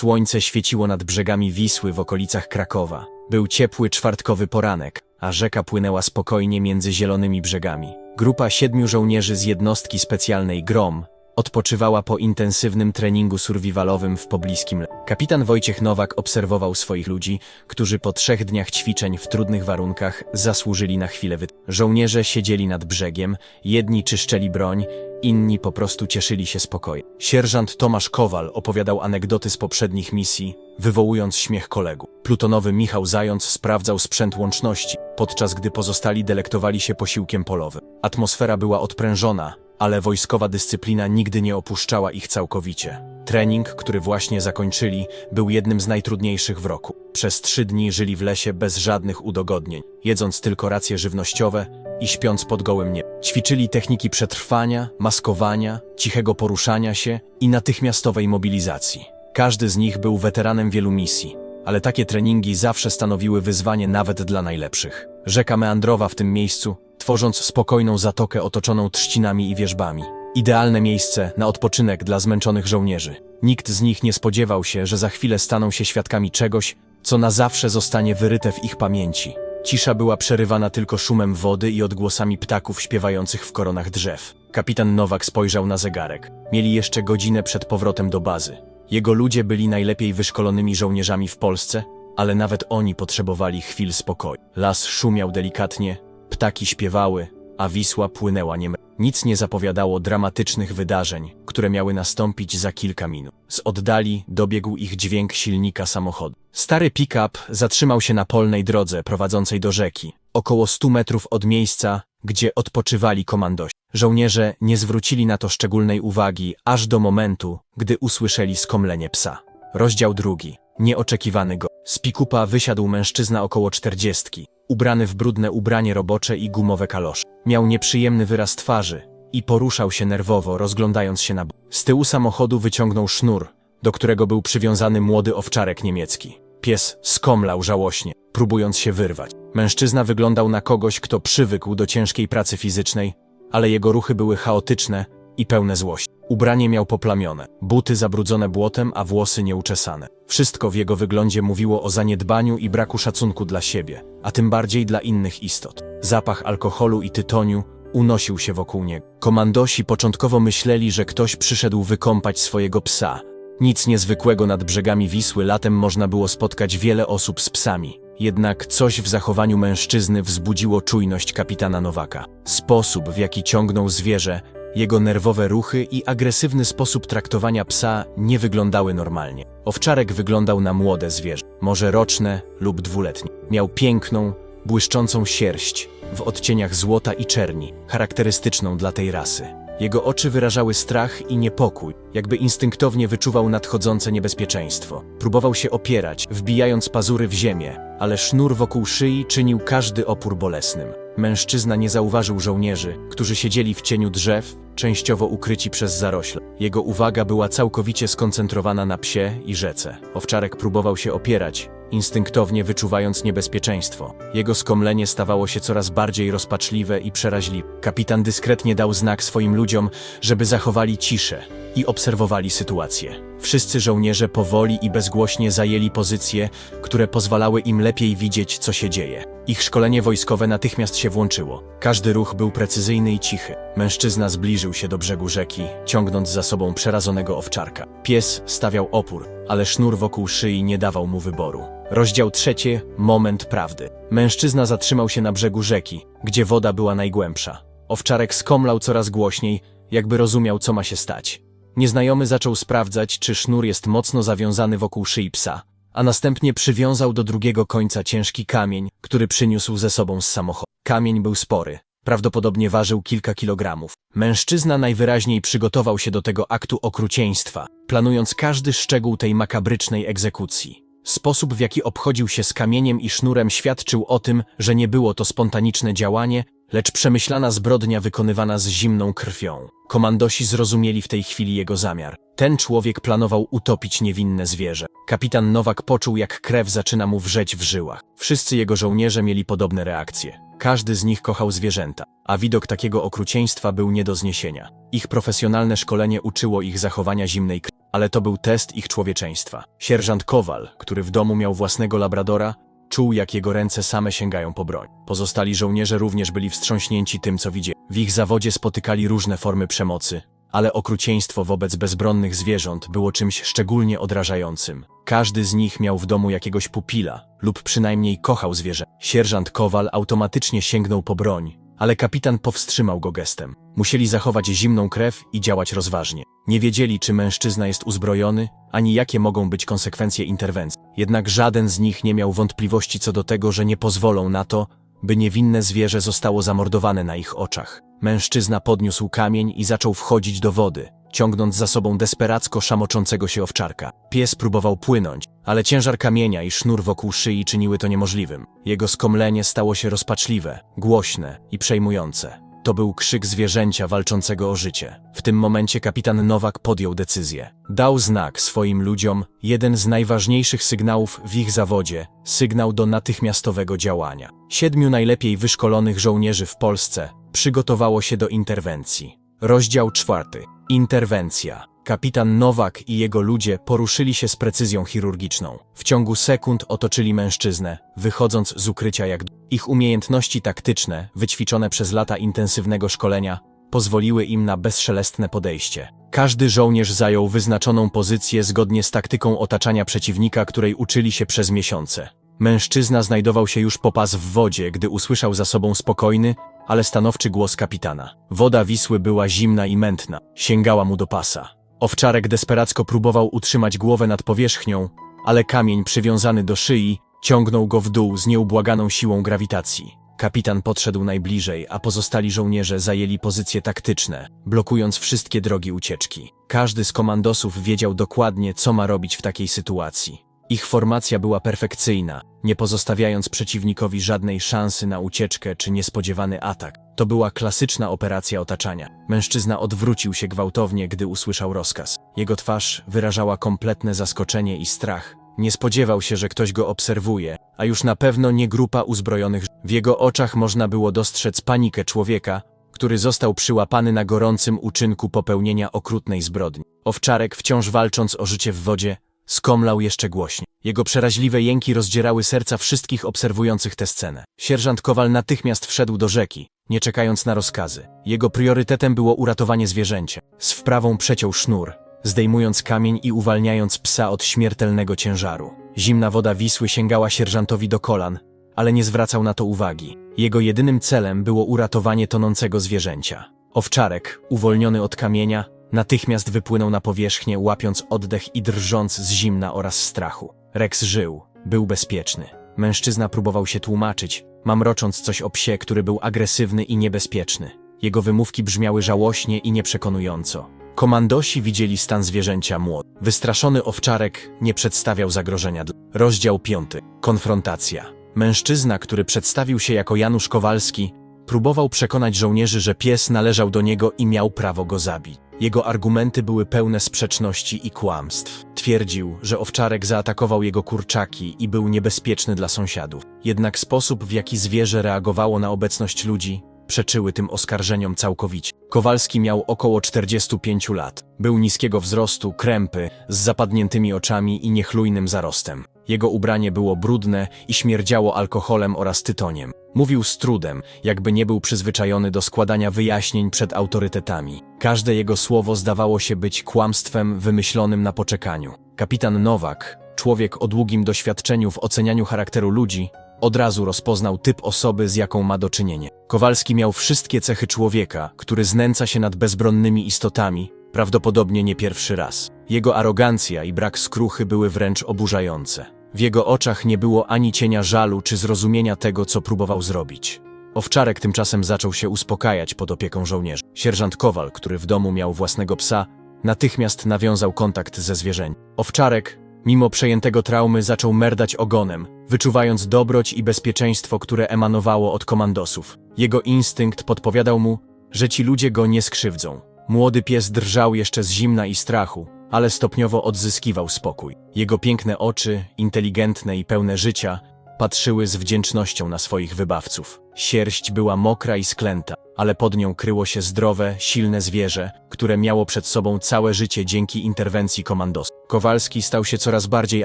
Słońce świeciło nad brzegami Wisły w okolicach Krakowa. Był ciepły czwartkowy poranek, a rzeka płynęła spokojnie między zielonymi brzegami. Grupa siedmiu żołnierzy z jednostki specjalnej GROM odpoczywała po intensywnym treningu survivalowym w pobliskim. Kapitan Wojciech Nowak obserwował swoich ludzi, którzy po trzech dniach ćwiczeń w trudnych warunkach zasłużyli na chwilę wy... Żołnierze siedzieli nad brzegiem, jedni czyszczeli broń, inni po prostu cieszyli się spokojem. Sierżant Tomasz Kowal opowiadał anegdoty z poprzednich misji, wywołując śmiech kolegów. Plutonowy Michał Zając sprawdzał sprzęt łączności, podczas gdy pozostali delektowali się posiłkiem polowym. Atmosfera była odprężona, ale wojskowa dyscyplina nigdy nie opuszczała ich całkowicie. Trening, który właśnie zakończyli, był jednym z najtrudniejszych w roku. Przez trzy dni żyli w lesie bez żadnych udogodnień, jedząc tylko racje żywnościowe i śpiąc pod gołym niebem. Ćwiczyli techniki przetrwania, maskowania, cichego poruszania się i natychmiastowej mobilizacji. Każdy z nich był weteranem wielu misji, ale takie treningi zawsze stanowiły wyzwanie nawet dla najlepszych. Rzeka meandrowa w tym miejscu, tworząc spokojną zatokę otoczoną trzcinami i wieżbami. Idealne miejsce na odpoczynek dla zmęczonych żołnierzy. Nikt z nich nie spodziewał się, że za chwilę staną się świadkami czegoś, co na zawsze zostanie wyryte w ich pamięci. Cisza była przerywana tylko szumem wody i odgłosami ptaków śpiewających w koronach drzew. Kapitan Nowak spojrzał na zegarek. Mieli jeszcze godzinę przed powrotem do bazy. Jego ludzie byli najlepiej wyszkolonymi żołnierzami w Polsce, ale nawet oni potrzebowali chwil spokoju. Las szumiał delikatnie, ptaki śpiewały, a Wisła płynęła niem. Nic nie zapowiadało dramatycznych wydarzeń, które miały nastąpić za kilka minut. Z oddali dobiegł ich dźwięk silnika samochodu. Stary pick-up zatrzymał się na polnej drodze prowadzącej do rzeki, około stu metrów od miejsca, gdzie odpoczywali komandosi. Żołnierze nie zwrócili na to szczególnej uwagi, aż do momentu, gdy usłyszeli skomlenie psa. Rozdział drugi. Nieoczekiwany go. Z pikupa wysiadł mężczyzna około czterdziestki, ubrany w brudne ubranie robocze i gumowe kalosze. Miał nieprzyjemny wyraz twarzy i poruszał się nerwowo, rozglądając się na bok. Z tyłu samochodu wyciągnął sznur, do którego był przywiązany młody owczarek niemiecki. Pies skomlał żałośnie, próbując się wyrwać. Mężczyzna wyglądał na kogoś, kto przywykł do ciężkiej pracy fizycznej, ale jego ruchy były chaotyczne i pełne złości. Ubranie miał poplamione, buty zabrudzone błotem, a włosy nieuczesane. Wszystko w jego wyglądzie mówiło o zaniedbaniu i braku szacunku dla siebie, a tym bardziej dla innych istot. Zapach alkoholu i tytoniu unosił się wokół niego. Komandosi początkowo myśleli, że ktoś przyszedł wykąpać swojego psa. Nic niezwykłego nad brzegami Wisły latem można było spotkać wiele osób z psami. Jednak coś w zachowaniu mężczyzny wzbudziło czujność kapitana Nowaka. Sposób, w jaki ciągnął zwierzę, jego nerwowe ruchy i agresywny sposób traktowania psa nie wyglądały normalnie. Owczarek wyglądał na młode zwierzę, może roczne lub dwuletnie. Miał piękną, błyszczącą sierść w odcieniach złota i czerni, charakterystyczną dla tej rasy. Jego oczy wyrażały strach i niepokój, jakby instynktownie wyczuwał nadchodzące niebezpieczeństwo. Próbował się opierać, wbijając pazury w ziemię, ale sznur wokół szyi czynił każdy opór bolesnym. Mężczyzna nie zauważył żołnierzy, którzy siedzieli w cieniu drzew, częściowo ukryci przez zarośle. Jego uwaga była całkowicie skoncentrowana na psie i rzece. Owczarek próbował się opierać, instynktownie wyczuwając niebezpieczeństwo. Jego skomlenie stawało się coraz bardziej rozpaczliwe i przeraźliwe. Kapitan dyskretnie dał znak swoim ludziom, żeby zachowali ciszę i obserwowali sytuację. Wszyscy żołnierze powoli i bezgłośnie zajęli pozycje, które pozwalały im lepiej widzieć, co się dzieje. Ich szkolenie wojskowe natychmiast się włączyło. Każdy ruch był precyzyjny i cichy. Mężczyzna zbliżył się do brzegu rzeki, ciągnąc za sobą przerazonego owczarka. Pies stawiał opór, ale sznur wokół szyi nie dawał mu wyboru. Rozdział trzeci. Moment prawdy. Mężczyzna zatrzymał się na brzegu rzeki, gdzie woda była najgłębsza. Owczarek skomlał coraz głośniej, jakby rozumiał, co ma się stać. Nieznajomy zaczął sprawdzać, czy sznur jest mocno zawiązany wokół szyi psa, a następnie przywiązał do drugiego końca ciężki kamień, który przyniósł ze sobą z samochodu. Kamień był spory, prawdopodobnie ważył kilka kilogramów. Mężczyzna najwyraźniej przygotował się do tego aktu okrucieństwa, planując każdy szczegół tej makabrycznej egzekucji. Sposób, w jaki obchodził się z kamieniem i sznurem świadczył o tym, że nie było to spontaniczne działanie, lecz przemyślana zbrodnia wykonywana z zimną krwią. Komandosi zrozumieli w tej chwili jego zamiar. Ten człowiek planował utopić niewinne zwierzę. Kapitan Nowak poczuł, jak krew zaczyna mu wrzeć w żyłach. Wszyscy jego żołnierze mieli podobne reakcje. Każdy z nich kochał zwierzęta, a widok takiego okrucieństwa był nie do zniesienia. Ich profesjonalne szkolenie uczyło ich zachowania zimnej krwi, ale to był test ich człowieczeństwa. Sierżant Kowal, który w domu miał własnego labradora, czuł jak jego ręce same sięgają po broń. Pozostali żołnierze również byli wstrząśnięci tym, co widzieli. W ich zawodzie spotykali różne formy przemocy, ale okrucieństwo wobec bezbronnych zwierząt było czymś szczególnie odrażającym. Każdy z nich miał w domu jakiegoś pupila lub przynajmniej kochał zwierzę. Sierżant Kowal automatycznie sięgnął po broń, ale kapitan powstrzymał go gestem. Musieli zachować zimną krew i działać rozważnie. Nie wiedzieli, czy mężczyzna jest uzbrojony, ani jakie mogą być konsekwencje interwencji. Jednak żaden z nich nie miał wątpliwości co do tego, że nie pozwolą na to, by niewinne zwierzę zostało zamordowane na ich oczach. Mężczyzna podniósł kamień i zaczął wchodzić do wody, ciągnąc za sobą desperacko szamoczącego się owczarka. Pies próbował płynąć, ale ciężar kamienia i sznur wokół szyi czyniły to niemożliwym. Jego skomlenie stało się rozpaczliwe, głośne i przejmujące. To był krzyk zwierzęcia walczącego o życie. W tym momencie kapitan Nowak podjął decyzję. Dał znak swoim ludziom, jeden z najważniejszych sygnałów w ich zawodzie, sygnał do natychmiastowego działania. Siedmiu najlepiej wyszkolonych żołnierzy w Polsce przygotowało się do interwencji. Rozdział czwarty. Interwencja. Kapitan Nowak i jego ludzie poruszyli się z precyzją chirurgiczną. W ciągu sekund otoczyli mężczyznę, wychodząc z ukrycia jak ich umiejętności taktyczne, wyćwiczone przez lata intensywnego szkolenia, pozwoliły im na bezszelestne podejście. Każdy żołnierz zajął wyznaczoną pozycję zgodnie z taktyką otaczania przeciwnika, której uczyli się przez miesiące. Mężczyzna znajdował się już po pas w wodzie, gdy usłyszał za sobą spokojny, ale stanowczy głos kapitana. Woda Wisły była zimna i mętna, sięgała mu do pasa. Owczarek desperacko próbował utrzymać głowę nad powierzchnią, ale kamień przywiązany do szyi ciągnął go w dół z nieubłaganą siłą grawitacji. Kapitan podszedł najbliżej, a pozostali żołnierze zajęli pozycje taktyczne, blokując wszystkie drogi ucieczki. Każdy z komandosów wiedział dokładnie, co ma robić w takiej sytuacji. Ich formacja była perfekcyjna, nie pozostawiając przeciwnikowi żadnej szansy na ucieczkę czy niespodziewany atak. To była klasyczna operacja otaczania. Mężczyzna odwrócił się gwałtownie, gdy usłyszał rozkaz. Jego twarz wyrażała kompletne zaskoczenie i strach. Nie spodziewał się, że ktoś go obserwuje, a już na pewno nie grupa uzbrojonych. W jego oczach można było dostrzec panikę człowieka, który został przyłapany na gorącym uczynku popełnienia okrutnej zbrodni. Owczarek, wciąż walcząc o życie w wodzie, skomlał jeszcze głośniej. Jego przeraźliwe jęki rozdzierały serca wszystkich obserwujących tę scenę. Sierżant Kowal natychmiast wszedł do rzeki, nie czekając na rozkazy. Jego priorytetem było uratowanie zwierzęcia. Z wprawą przeciął sznur, zdejmując kamień i uwalniając psa od śmiertelnego ciężaru. Zimna woda Wisły sięgała sierżantowi do kolan, ale nie zwracał na to uwagi. Jego jedynym celem było uratowanie tonącego zwierzęcia. Owczarek, uwolniony od kamienia, natychmiast wypłynął na powierzchnię, łapiąc oddech i drżąc z zimna oraz strachu. Rex żył, był bezpieczny. Mężczyzna próbował się tłumaczyć, mamrocząc coś o psie, który był agresywny i niebezpieczny. Jego wymówki brzmiały żałośnie i nieprzekonująco. Komandosi widzieli stan zwierzęcia młody. Wystraszony owczarek nie przedstawiał zagrożenia. Rozdział piąty. Konfrontacja. Mężczyzna, który przedstawił się jako Janusz Kowalski, próbował przekonać żołnierzy, że pies należał do niego i miał prawo go zabić. Jego argumenty były pełne sprzeczności i kłamstw. Twierdził, że owczarek zaatakował jego kurczaki i był niebezpieczny dla sąsiadów. Jednak sposób, w jaki zwierzę reagowało na obecność ludzi, przeczyły tym oskarżeniom całkowicie. Kowalski miał około 45 lat. Był niskiego wzrostu, krępy, z zapadniętymi oczami i niechlujnym zarostem. Jego ubranie było brudne i śmierdziało alkoholem oraz tytoniem. Mówił z trudem, jakby nie był przyzwyczajony do składania wyjaśnień przed autorytetami. Każde jego słowo zdawało się być kłamstwem wymyślonym na poczekaniu. Kapitan Nowak, człowiek o długim doświadczeniu w ocenianiu charakteru ludzi, od razu rozpoznał typ osoby, z jaką ma do czynienia. Kowalski miał wszystkie cechy człowieka, który znęca się nad bezbronnymi istotami, prawdopodobnie nie pierwszy raz. Jego arogancja i brak skruchy były wręcz oburzające. W jego oczach nie było ani cienia żalu czy zrozumienia tego, co próbował zrobić. Owczarek tymczasem zaczął się uspokajać pod opieką żołnierzy. Sierżant Kowal, który w domu miał własnego psa, natychmiast nawiązał kontakt ze zwierzęciem. Owczarek, mimo przejętego traumy, zaczął merdać ogonem, wyczuwając dobroć i bezpieczeństwo, które emanowało od komandosów. Jego instynkt podpowiadał mu, że ci ludzie go nie skrzywdzą. Młody pies drżał jeszcze z zimna i strachu, ale stopniowo odzyskiwał spokój. Jego piękne oczy, inteligentne i pełne życia, patrzyły z wdzięcznością na swoich wybawców. Sierść była mokra i sklęta, ale pod nią kryło się zdrowe, silne zwierzę, które miało przed sobą całe życie dzięki interwencji komandosów. Kowalski stał się coraz bardziej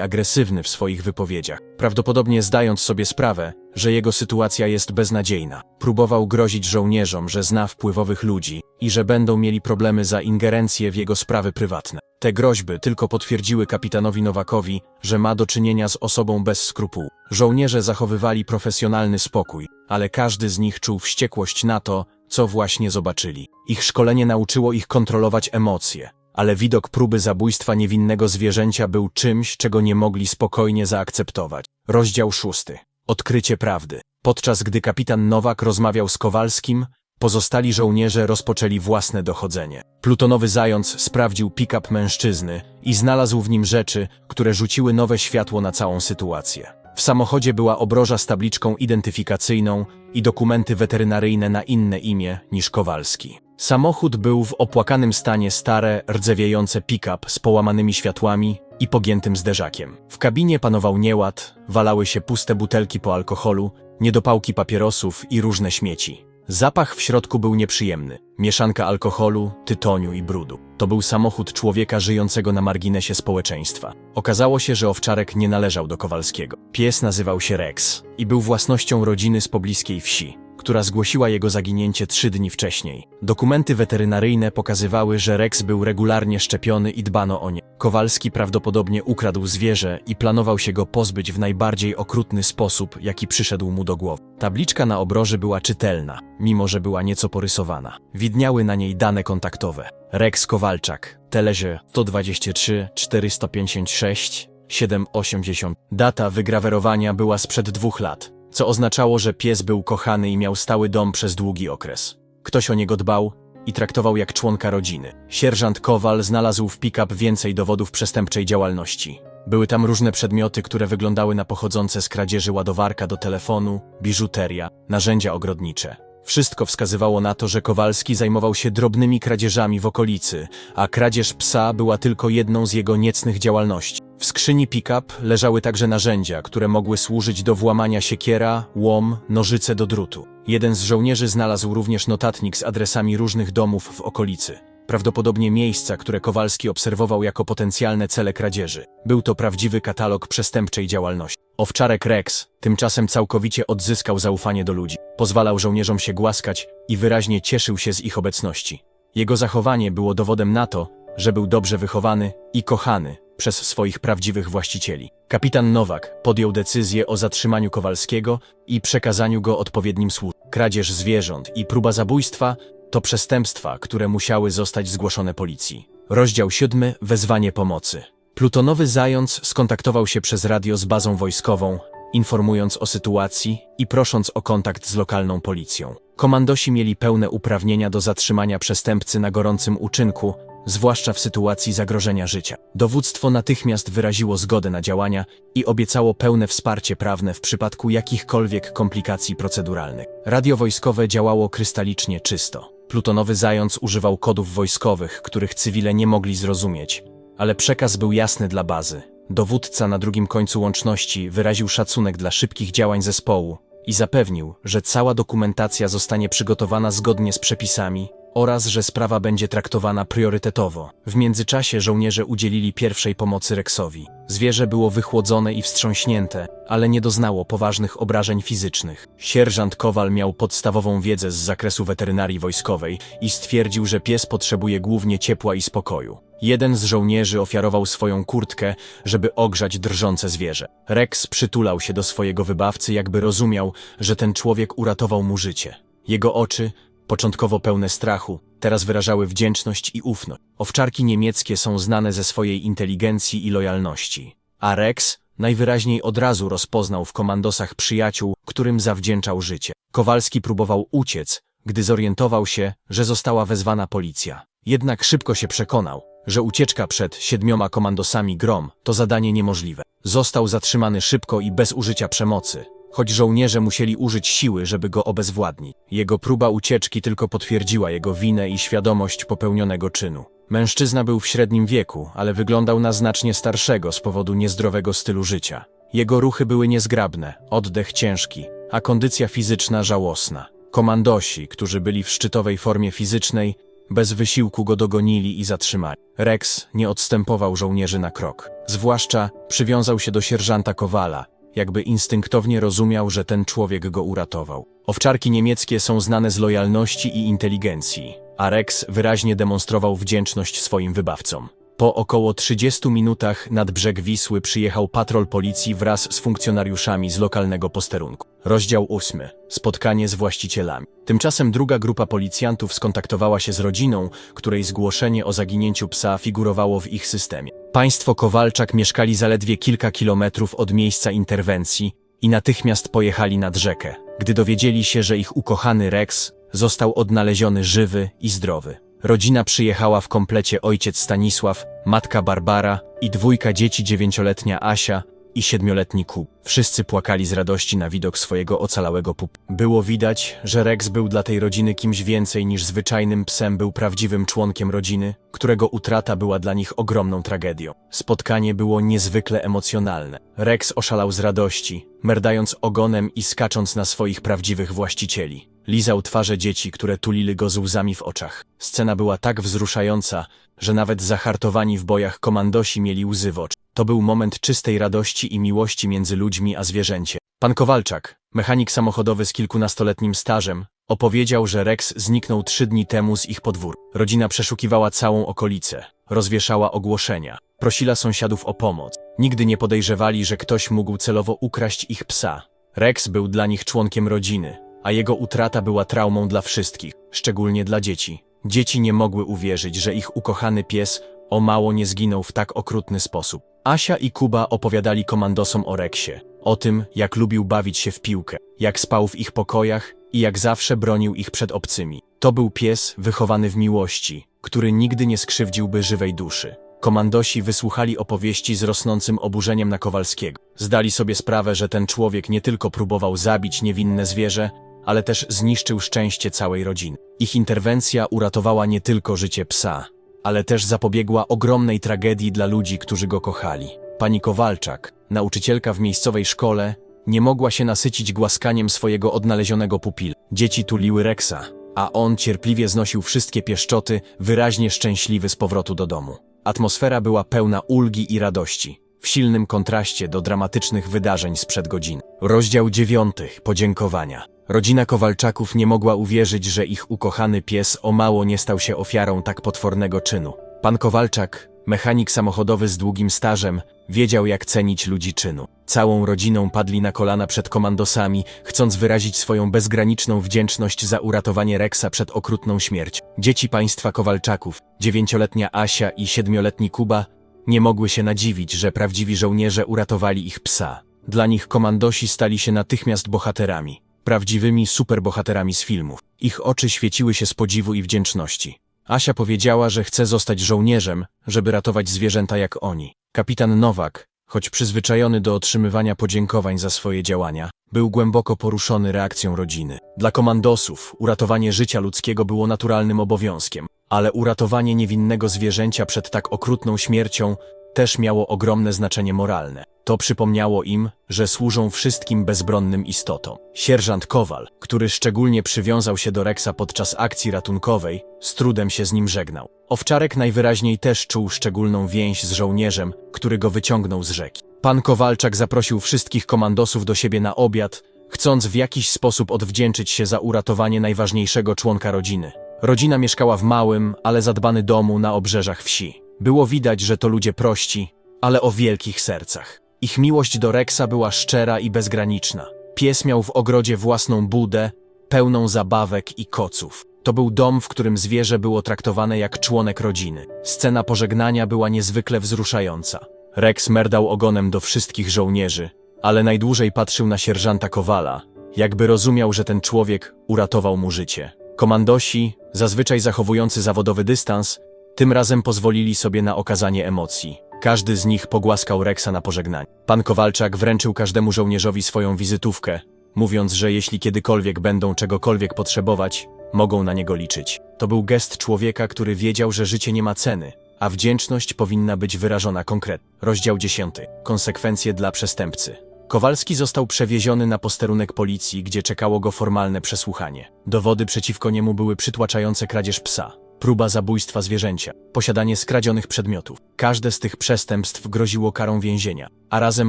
agresywny w swoich wypowiedziach, prawdopodobnie zdając sobie sprawę, że jego sytuacja jest beznadziejna. Próbował grozić żołnierzom, że zna wpływowych ludzi i że będą mieli problemy za ingerencję w jego sprawy prywatne. Te groźby tylko potwierdziły kapitanowi Nowakowi, że ma do czynienia z osobą bez skrupułów. Żołnierze zachowywali profesjonalny spokój, ale każdy z nich czuł wściekłość na to, co właśnie zobaczyli. Ich szkolenie nauczyło ich kontrolować emocje, ale widok próby zabójstwa niewinnego zwierzęcia był czymś, czego nie mogli spokojnie zaakceptować. Rozdział szósty. Odkrycie prawdy. Podczas gdy kapitan Nowak rozmawiał z Kowalskim, pozostali żołnierze rozpoczęli własne dochodzenie. Plutonowy zając sprawdził pick-up mężczyzny i znalazł w nim rzeczy, które rzuciły nowe światło na całą sytuację. W samochodzie była obroża z tabliczką identyfikacyjną i dokumenty weterynaryjne na inne imię niż Kowalski. Samochód był w opłakanym stanie stare, rdzewiejące pick-up z połamanymi światłami i pogiętym zderzakiem. W kabinie panował nieład, walały się puste butelki po alkoholu, niedopałki papierosów i różne śmieci. Zapach w środku był nieprzyjemny. Mieszanka alkoholu, tytoniu i brudu. To był samochód człowieka żyjącego na marginesie społeczeństwa. Okazało się, że owczarek nie należał do Kowalskiego. Pies nazywał się Rex i był własnością rodziny z pobliskiej wsi, która zgłosiła jego zaginięcie trzy dni wcześniej. Dokumenty weterynaryjne pokazywały, że Rex był regularnie szczepiony i dbano o nie. Kowalski prawdopodobnie ukradł zwierzę i planował się go pozbyć w najbardziej okrutny sposób, jaki przyszedł mu do głowy. Tabliczka na obroży była czytelna, mimo że była nieco porysowana. Widniały na niej dane kontaktowe. Rex Kowalczak, Telezie 123 456 780. Data wygrawerowania była sprzed dwóch lat, co oznaczało, że pies był kochany i miał stały dom przez długi okres. Ktoś o niego dbał i traktował jak członka rodziny. Sierżant Kowal znalazł w pick-up więcej dowodów przestępczej działalności. Były tam różne przedmioty, które wyglądały na pochodzące z kradzieży ładowarka do telefonu, biżuteria, narzędzia ogrodnicze. Wszystko wskazywało na to, że Kowalski zajmował się drobnymi kradzieżami w okolicy, a kradzież psa była tylko jedną z jego niecnych działalności. W skrzyni pick-up leżały także narzędzia, które mogły służyć do włamania siekiera, łom, nożyce do drutu. Jeden z żołnierzy znalazł również notatnik z adresami różnych domów w okolicy. Prawdopodobnie miejsca, które Kowalski obserwował jako potencjalne cele kradzieży. Był to prawdziwy katalog przestępczej działalności. Owczarek Rex tymczasem całkowicie odzyskał zaufanie do ludzi. Pozwalał żołnierzom się głaskać i wyraźnie cieszył się z ich obecności. Jego zachowanie było dowodem na to, że był dobrze wychowany i kochany przez swoich prawdziwych właścicieli. Kapitan Nowak podjął decyzję o zatrzymaniu Kowalskiego i przekazaniu go odpowiednim służbom. Kradzież zwierząt i próba zabójstwa to przestępstwa, które musiały zostać zgłoszone policji. Rozdział 7. Wezwanie pomocy. Plutonowy Zając skontaktował się przez radio z bazą wojskową, informując o sytuacji i prosząc o kontakt z lokalną policją. Komandosi mieli pełne uprawnienia do zatrzymania przestępcy na gorącym uczynku, zwłaszcza w sytuacji zagrożenia życia. Dowództwo natychmiast wyraziło zgodę na działania i obiecało pełne wsparcie prawne w przypadku jakichkolwiek komplikacji proceduralnych. Radio wojskowe działało krystalicznie czysto. Plutonowy Zając używał kodów wojskowych, których cywile nie mogli zrozumieć, ale przekaz był jasny dla bazy. Dowódca na drugim końcu łączności wyraził szacunek dla szybkich działań zespołu i zapewnił, że cała dokumentacja zostanie przygotowana zgodnie z przepisami oraz że sprawa będzie traktowana priorytetowo. W międzyczasie żołnierze udzielili pierwszej pomocy Rexowi. Zwierzę było wychłodzone i wstrząśnięte, ale nie doznało poważnych obrażeń fizycznych. Sierżant Kowal miał podstawową wiedzę z zakresu weterynarii wojskowej i stwierdził, że pies potrzebuje głównie ciepła i spokoju. Jeden z żołnierzy ofiarował swoją kurtkę, żeby ogrzać drżące zwierzę. Rex przytulał się do swojego wybawcy, jakby rozumiał, że ten człowiek uratował mu życie. Jego oczy, początkowo pełne strachu, teraz wyrażały wdzięczność i ufność. Owczarki niemieckie są znane ze swojej inteligencji i lojalności. A Rex najwyraźniej od razu rozpoznał w komandosach przyjaciół, którym zawdzięczał życie. Kowalski próbował uciec, gdy zorientował się, że została wezwana policja. Jednak szybko się przekonał, że ucieczka przed siedmioma komandosami Grom to zadanie niemożliwe. Został zatrzymany szybko i bez użycia przemocy, choć żołnierze musieli użyć siły, żeby go obezwładnić. Jego próba ucieczki tylko potwierdziła jego winę i świadomość popełnionego czynu. Mężczyzna był w średnim wieku, ale wyglądał na znacznie starszego z powodu niezdrowego stylu życia. Jego ruchy były niezgrabne, oddech ciężki, a kondycja fizyczna żałosna. Komandosi, którzy byli w szczytowej formie fizycznej, bez wysiłku go dogonili i zatrzymali. Rex nie odstępował żołnierzy na krok. Zwłaszcza przywiązał się do sierżanta Kowala, jakby instynktownie rozumiał, że ten człowiek go uratował. Owczarki niemieckie są znane z lojalności i inteligencji, a Rex wyraźnie demonstrował wdzięczność swoim wybawcom. Po około 30 minutach nad brzeg Wisły przyjechał patrol policji wraz z funkcjonariuszami z lokalnego posterunku. Rozdział 8. Spotkanie z właścicielami. Tymczasem druga grupa policjantów skontaktowała się z rodziną, której zgłoszenie o zaginięciu psa figurowało w ich systemie. Państwo Kowalczak mieszkali zaledwie kilka kilometrów od miejsca interwencji i natychmiast pojechali nad rzekę, gdy dowiedzieli się, że ich ukochany Rex został odnaleziony żywy i zdrowy. Rodzina przyjechała w komplecie ojciec Stanisław, matka Barbara i dwójka dzieci dziewięcioletnia Asia i siedmioletni Kub. Wszyscy płakali z radości na widok swojego ocalałego pup. Było widać, że Rex był dla tej rodziny kimś więcej niż zwyczajnym psem, był prawdziwym członkiem rodziny, którego utrata była dla nich ogromną tragedią. Spotkanie było niezwykle emocjonalne. Rex oszalał z radości, merdając ogonem i skacząc na swoich prawdziwych właścicieli. Lizał twarze dzieci, które tulili go z łzami w oczach. Scena była tak wzruszająca, że nawet zahartowani w bojach komandosi mieli łzy w oczach. To był moment czystej radości i miłości między ludźmi a zwierzęciem. Pan Kowalczak, mechanik samochodowy z kilkunastoletnim stażem, opowiedział, że Rex zniknął trzy dni temu z ich podwórka. Rodzina przeszukiwała całą okolicę, rozwieszała ogłoszenia, prosila sąsiadów o pomoc. Nigdy nie podejrzewali, że ktoś mógł celowo ukraść ich psa. Rex był dla nich członkiem rodziny, a jego utrata była traumą dla wszystkich, szczególnie dla dzieci. Dzieci nie mogły uwierzyć, że ich ukochany pies o mało nie zginął w tak okrutny sposób. Asia i Kuba opowiadali komandosom o Reksie, o tym, jak lubił bawić się w piłkę, jak spał w ich pokojach i jak zawsze bronił ich przed obcymi. To był pies wychowany w miłości, który nigdy nie skrzywdziłby żywej duszy. Komandosi wysłuchali opowieści z rosnącym oburzeniem na Kowalskiego. Zdali sobie sprawę, że ten człowiek nie tylko próbował zabić niewinne zwierzę, ale też zniszczył szczęście całej rodziny. Ich interwencja uratowała nie tylko życie psa, ale też zapobiegła ogromnej tragedii dla ludzi, którzy go kochali. Pani Kowalczak, nauczycielka w miejscowej szkole, nie mogła się nasycić głaskaniem swojego odnalezionego pupila. Dzieci tuliły Rexa, a on cierpliwie znosił wszystkie pieszczoty, wyraźnie szczęśliwy z powrotu do domu. Atmosfera była pełna ulgi i radości, w silnym kontraście do dramatycznych wydarzeń sprzed godzin. Rozdział dziewiąty. Podziękowania. Rodzina Kowalczaków nie mogła uwierzyć, że ich ukochany pies o mało nie stał się ofiarą tak potwornego czynu. Pan Kowalczak, mechanik samochodowy z długim stażem, wiedział jak cenić ludzi czynu. Całą rodziną padli na kolana przed komandosami, chcąc wyrazić swoją bezgraniczną wdzięczność za uratowanie Rexa przed okrutną śmiercią. Dzieci państwa Kowalczaków, dziewięcioletnia Asia i siedmioletni Kuba, nie mogły się nadziwić, że prawdziwi żołnierze uratowali ich psa. Dla nich komandosi stali się natychmiast bohaterami prawdziwymi superbohaterami z filmów. Ich oczy świeciły się z podziwu i wdzięczności. Asia powiedziała, że chce zostać żołnierzem, żeby ratować zwierzęta jak oni. Kapitan Nowak, choć przyzwyczajony do otrzymywania podziękowań za swoje działania, był głęboko poruszony reakcją rodziny. Dla komandosów uratowanie życia ludzkiego było naturalnym obowiązkiem, ale uratowanie niewinnego zwierzęcia przed tak okrutną śmiercią też miało ogromne znaczenie moralne. To przypomniało im, że służą wszystkim bezbronnym istotom. Sierżant Kowal, który szczególnie przywiązał się do Rexa podczas akcji ratunkowej, z trudem się z nim żegnał. Owczarek najwyraźniej też czuł szczególną więź z żołnierzem, który go wyciągnął z rzeki. Pan Kowalczak zaprosił wszystkich komandosów do siebie na obiad, chcąc w jakiś sposób odwdzięczyć się za uratowanie najważniejszego członka rodziny. Rodzina mieszkała w małym, ale zadbany domu na obrzeżach wsi. Było widać, że to ludzie prości, ale o wielkich sercach. Ich miłość do Rexa była szczera i bezgraniczna. Pies miał w ogrodzie własną budę, pełną zabawek i koców. To był dom, w którym zwierzę było traktowane jak członek rodziny. Scena pożegnania była niezwykle wzruszająca. Rex merdał ogonem do wszystkich żołnierzy, ale najdłużej patrzył na sierżanta Kowala, jakby rozumiał, że ten człowiek uratował mu życie. Komandosi, zazwyczaj zachowujący zawodowy dystans, tym razem pozwolili sobie na okazanie emocji. Każdy z nich pogłaskał Rexa na pożegnanie. Pan Kowalczak wręczył każdemu żołnierzowi swoją wizytówkę, mówiąc, że jeśli kiedykolwiek będą czegokolwiek potrzebować, mogą na niego liczyć. To był gest człowieka, który wiedział, że życie nie ma ceny, a wdzięczność powinna być wyrażona konkretnie. Rozdział 10. Konsekwencje dla przestępcy. Kowalski został przewieziony na posterunek policji, gdzie czekało go formalne przesłuchanie. Dowody przeciwko niemu były przytłaczające kradzież psa, próba zabójstwa zwierzęcia, posiadanie skradzionych przedmiotów. Każde z tych przestępstw groziło karą więzienia, a razem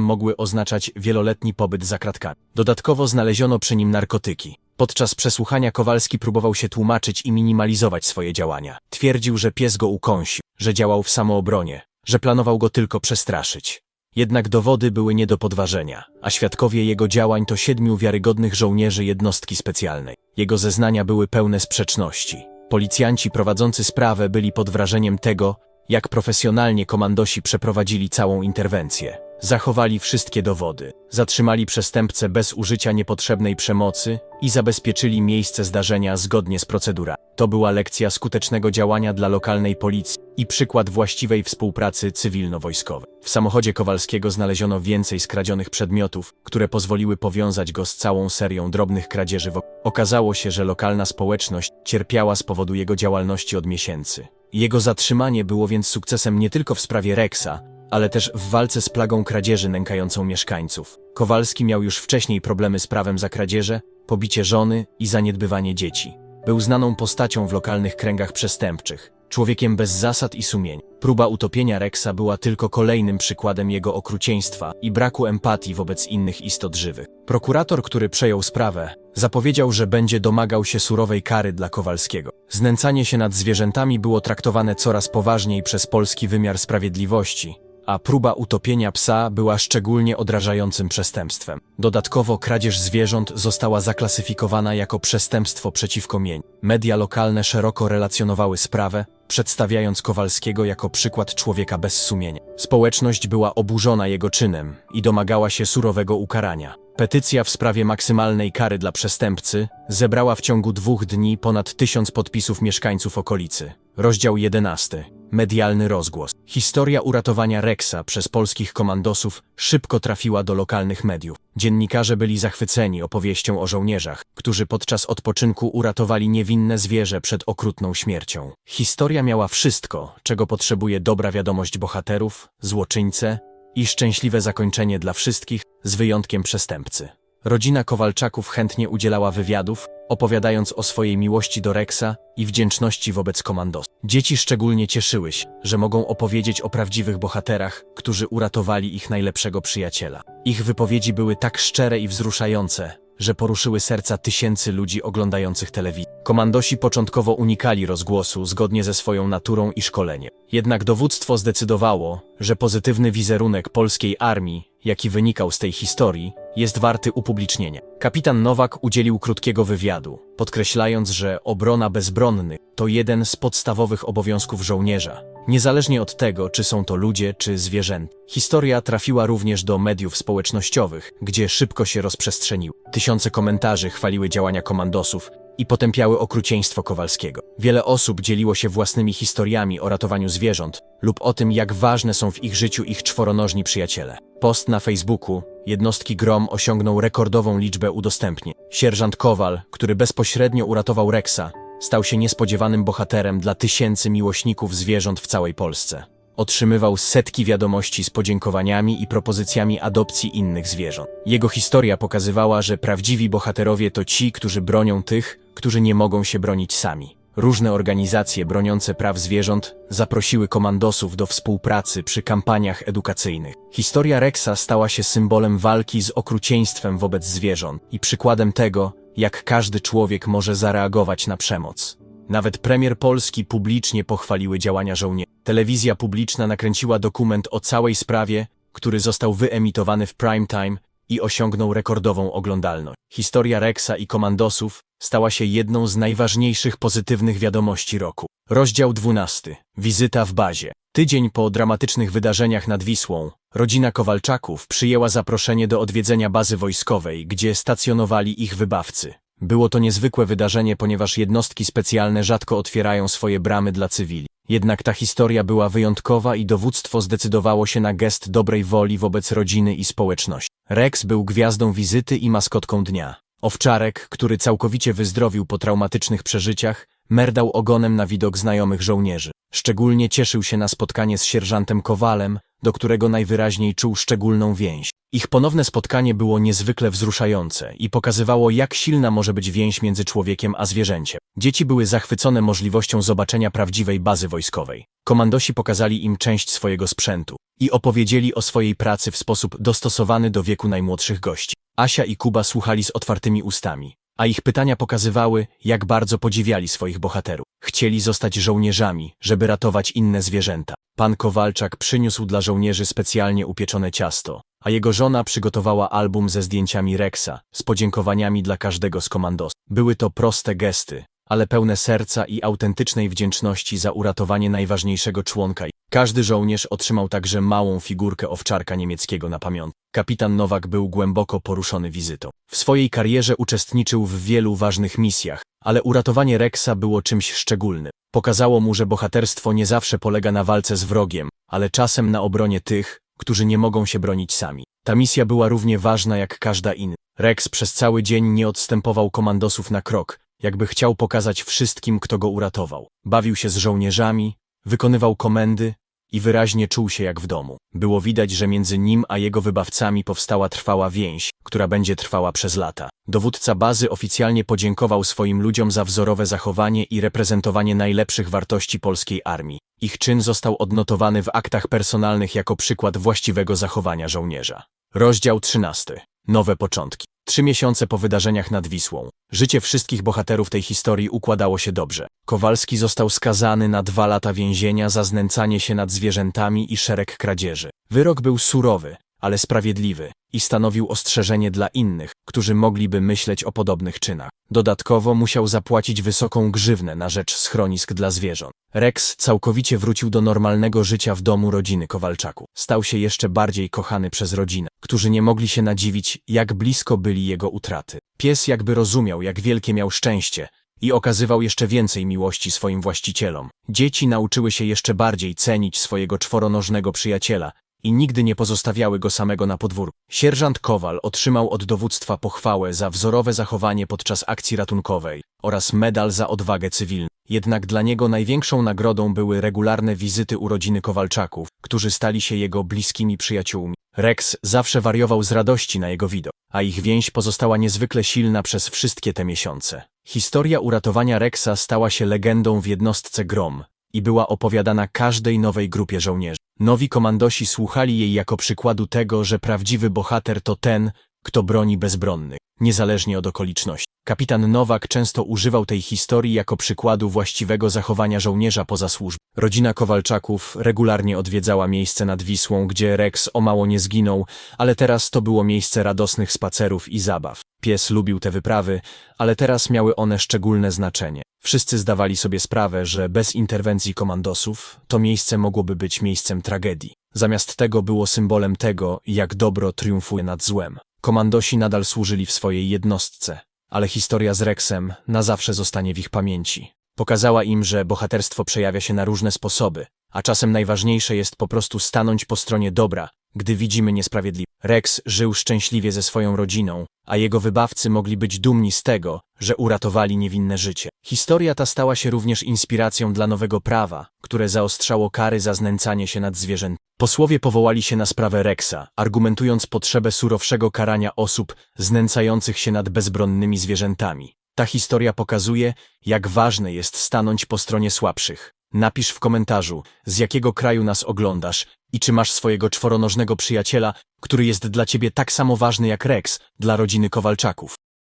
mogły oznaczać wieloletni pobyt za kratkami. Dodatkowo znaleziono przy nim narkotyki. Podczas przesłuchania Kowalski próbował się tłumaczyć i minimalizować swoje działania. Twierdził, że pies go ukąsił, że działał w samoobronie, że planował go tylko przestraszyć. Jednak dowody były nie do podważenia, a świadkowie jego działań to siedmiu wiarygodnych żołnierzy jednostki specjalnej. Jego zeznania były pełne sprzeczności. Policjanci prowadzący sprawę byli pod wrażeniem tego, jak profesjonalnie komandosi przeprowadzili całą interwencję. Zachowali wszystkie dowody, zatrzymali przestępcę bez użycia niepotrzebnej przemocy i zabezpieczyli miejsce zdarzenia zgodnie z procedurami. To była lekcja skutecznego działania dla lokalnej policji i przykład właściwej współpracy cywilno-wojskowej. W samochodzie Kowalskiego znaleziono więcej skradzionych przedmiotów, które pozwoliły powiązać go z całą serią drobnych kradzieży. Okazało się, że lokalna społeczność cierpiała z powodu jego działalności od miesięcy. Jego zatrzymanie było więc sukcesem nie tylko w sprawie Rexa, ale też w walce z plagą kradzieży nękającą mieszkańców. Kowalski miał już wcześniej problemy z prawem za kradzieże, pobicie żony i zaniedbywanie dzieci. Był znaną postacią w lokalnych kręgach przestępczych, człowiekiem bez zasad i sumień. Próba utopienia Rexa była tylko kolejnym przykładem jego okrucieństwa i braku empatii wobec innych istot żywych. Prokurator, który przejął sprawę, zapowiedział, że będzie domagał się surowej kary dla Kowalskiego. Znęcanie się nad zwierzętami było traktowane coraz poważniej przez polski wymiar sprawiedliwości, a próba utopienia psa była szczególnie odrażającym przestępstwem. Dodatkowo kradzież zwierząt została zaklasyfikowana jako przestępstwo przeciwko mień. Media lokalne szeroko relacjonowały sprawę, przedstawiając Kowalskiego jako przykład człowieka bez sumienia. Społeczność była oburzona jego czynem i domagała się surowego ukarania. Petycja w sprawie maksymalnej kary dla przestępcy zebrała w ciągu dwóch dni ponad tysiąc podpisów mieszkańców okolicy. Rozdział 11. Medialny rozgłos. Historia uratowania Rexa przez polskich komandosów szybko trafiła do lokalnych mediów. Dziennikarze byli zachwyceni opowieścią o żołnierzach, którzy podczas odpoczynku uratowali niewinne zwierzę przed okrutną śmiercią. Historia miała wszystko, czego potrzebuje dobra wiadomość bohaterów, złoczyńcę i szczęśliwe zakończenie dla wszystkich, z wyjątkiem przestępcy. Rodzina Kowalczaków chętnie udzielała wywiadów, opowiadając o swojej miłości do Rexa i wdzięczności wobec komandosów. Dzieci szczególnie cieszyły się, że mogą opowiedzieć o prawdziwych bohaterach, którzy uratowali ich najlepszego przyjaciela. Ich wypowiedzi były tak szczere i wzruszające, że poruszyły serca tysięcy ludzi oglądających telewizję. Komandosi początkowo unikali rozgłosu zgodnie ze swoją naturą i szkoleniem. Jednak dowództwo zdecydowało, że pozytywny wizerunek polskiej armii, jaki wynikał z tej historii, jest warty upublicznienia. Kapitan Nowak udzielił krótkiego wywiadu, podkreślając, że obrona bezbronnych to jeden z podstawowych obowiązków żołnierza, niezależnie od tego, czy są to ludzie, czy zwierzęta. Historia trafiła również do mediów społecznościowych, gdzie szybko się rozprzestrzenił. Tysiące komentarzy chwaliły działania komandosów i potępiały okrucieństwo Kowalskiego. Wiele osób dzieliło się własnymi historiami o ratowaniu zwierząt lub o tym, jak ważne są w ich życiu ich czworonożni przyjaciele. Post na Facebooku jednostki GROM osiągnął rekordową liczbę udostępnień. Sierżant Kowal, który bezpośrednio uratował Rexa, stał się niespodziewanym bohaterem dla tysięcy miłośników zwierząt w całej Polsce. Otrzymywał setki wiadomości z podziękowaniami i propozycjami adopcji innych zwierząt. Jego historia pokazywała, że prawdziwi bohaterowie to ci, którzy bronią tych, którzy nie mogą się bronić sami. Różne organizacje broniące praw zwierząt zaprosiły komandosów do współpracy przy kampaniach edukacyjnych. Historia Rexa stała się symbolem walki z okrucieństwem wobec zwierząt i przykładem tego, jak każdy człowiek może zareagować na przemoc. Nawet premier Polski publicznie pochwaliły działania żołnierzy. Telewizja publiczna nakręciła dokument o całej sprawie, który został wyemitowany w prime time i osiągnął rekordową oglądalność. Historia Rexa i komandosów stała się jedną z najważniejszych pozytywnych wiadomości roku. Rozdział 12. Wizyta w bazie. Tydzień po dramatycznych wydarzeniach nad Wisłą, rodzina Kowalczaków przyjęła zaproszenie do odwiedzenia bazy wojskowej, gdzie stacjonowali ich wybawcy. Było to niezwykłe wydarzenie, ponieważ jednostki specjalne rzadko otwierają swoje bramy dla cywili. Jednak ta historia była wyjątkowa i dowództwo zdecydowało się na gest dobrej woli wobec rodziny i społeczności. Rex był gwiazdą wizyty i maskotką dnia. Owczarek, który całkowicie wyzdrowił po traumatycznych przeżyciach, merdał ogonem na widok znajomych żołnierzy. Szczególnie cieszył się na spotkanie z sierżantem Kowalem, do którego najwyraźniej czuł szczególną więź. Ich ponowne spotkanie było niezwykle wzruszające i pokazywało, jak silna może być więź między człowiekiem a zwierzęciem. Dzieci były zachwycone możliwością zobaczenia prawdziwej bazy wojskowej. Komandosi pokazali im część swojego sprzętu i opowiedzieli o swojej pracy w sposób dostosowany do wieku najmłodszych gości. Asia i Kuba słuchali z otwartymi ustami, a ich pytania pokazywały, jak bardzo podziwiali swoich bohaterów. Chcieli zostać żołnierzami, żeby ratować inne zwierzęta. Pan Kowalczak przyniósł dla żołnierzy specjalnie upieczone ciasto, a jego żona przygotowała album ze zdjęciami Rexa, z podziękowaniami dla każdego z komandosów. Były to proste gesty, ale pełne serca i autentycznej wdzięczności za uratowanie najważniejszego członka. Każdy żołnierz otrzymał także małą figurkę owczarka niemieckiego na pamiątkę. Kapitan Nowak był głęboko poruszony wizytą. W swojej karierze uczestniczył w wielu ważnych misjach, ale uratowanie Rexa było czymś szczególnym. Pokazało mu, że bohaterstwo nie zawsze polega na walce z wrogiem, ale czasem na obronie tych, którzy nie mogą się bronić sami. Ta misja była równie ważna jak każda inna. Rex przez cały dzień nie odstępował komandosów na krok, jakby chciał pokazać wszystkim, kto go uratował. Bawił się z żołnierzami, wykonywał komendy i wyraźnie czuł się jak w domu. Było widać, że między nim a jego wybawcami powstała trwała więź, która będzie trwała przez lata. Dowódca bazy oficjalnie podziękował swoim ludziom za wzorowe zachowanie i reprezentowanie najlepszych wartości polskiej armii. Ich czyn został odnotowany w aktach personalnych jako przykład właściwego zachowania żołnierza. Rozdział 13. Nowe początki. Trzy miesiące po wydarzeniach nad Wisłą. Życie wszystkich bohaterów tej historii układało się dobrze. Kowalski został skazany na dwa lata więzienia za znęcanie się nad zwierzętami i szereg kradzieży. Wyrok był surowy, ale sprawiedliwy i stanowił ostrzeżenie dla innych, którzy mogliby myśleć o podobnych czynach. Dodatkowo musiał zapłacić wysoką grzywnę na rzecz schronisk dla zwierząt. Rex całkowicie wrócił do normalnego życia w domu rodziny Kowalczaku. Stał się jeszcze bardziej kochany przez rodzinę, którzy nie mogli się nadziwić, jak blisko byli jego utraty. Pies jakby rozumiał, jak wielkie miał szczęście i okazywał jeszcze więcej miłości swoim właścicielom. Dzieci nauczyły się jeszcze bardziej cenić swojego czworonożnego przyjaciela i nigdy nie pozostawiały go samego na podwórku. Sierżant Kowal otrzymał od dowództwa pochwałę za wzorowe zachowanie podczas akcji ratunkowej oraz medal za odwagę cywilną. Jednak dla niego największą nagrodą były regularne wizyty u rodziny Kowalczaków, którzy stali się jego bliskimi przyjaciółmi. Rex zawsze wariował z radości na jego widok, a ich więź pozostała niezwykle silna przez wszystkie te miesiące. Historia uratowania Rexa stała się legendą w jednostce Grom i była opowiadana każdej nowej grupie żołnierzy. Nowi komandosi słuchali jej jako przykładu tego, że prawdziwy bohater to ten, kto broni bezbronnych, niezależnie od okoliczności. Kapitan Nowak często używał tej historii jako przykładu właściwego zachowania żołnierza poza służbą. Rodzina Kowalczaków regularnie odwiedzała miejsce nad Wisłą, gdzie Rex o mało nie zginął, ale teraz to było miejsce radosnych spacerów i zabaw. Pies lubił te wyprawy, ale teraz miały one szczególne znaczenie. Wszyscy zdawali sobie sprawę, że bez interwencji komandosów to miejsce mogłoby być miejscem tragedii. Zamiast tego było symbolem tego, jak dobro triumfuje nad złem. Komandosi nadal służyli w swojej jednostce, ale historia z Rexem na zawsze zostanie w ich pamięci. Pokazała im, że bohaterstwo przejawia się na różne sposoby, a czasem najważniejsze jest po prostu stanąć po stronie dobra, gdy widzimy niesprawiedliwość. Rex żył szczęśliwie ze swoją rodziną, a jego wybawcy mogli być dumni z tego, że uratowali niewinne życie. Historia ta stała się również inspiracją dla nowego prawa, które zaostrzało kary za znęcanie się nad zwierzętami. Posłowie powołali się na sprawę Rexa, argumentując potrzebę surowszego karania osób znęcających się nad bezbronnymi zwierzętami. Ta historia pokazuje, jak ważne jest stanąć po stronie słabszych. Napisz w komentarzu, z jakiego kraju nas oglądasz i czy masz swojego czworonożnego przyjaciela, który jest dla ciebie tak samo ważny jak Rex dla rodziny Kowalczaków.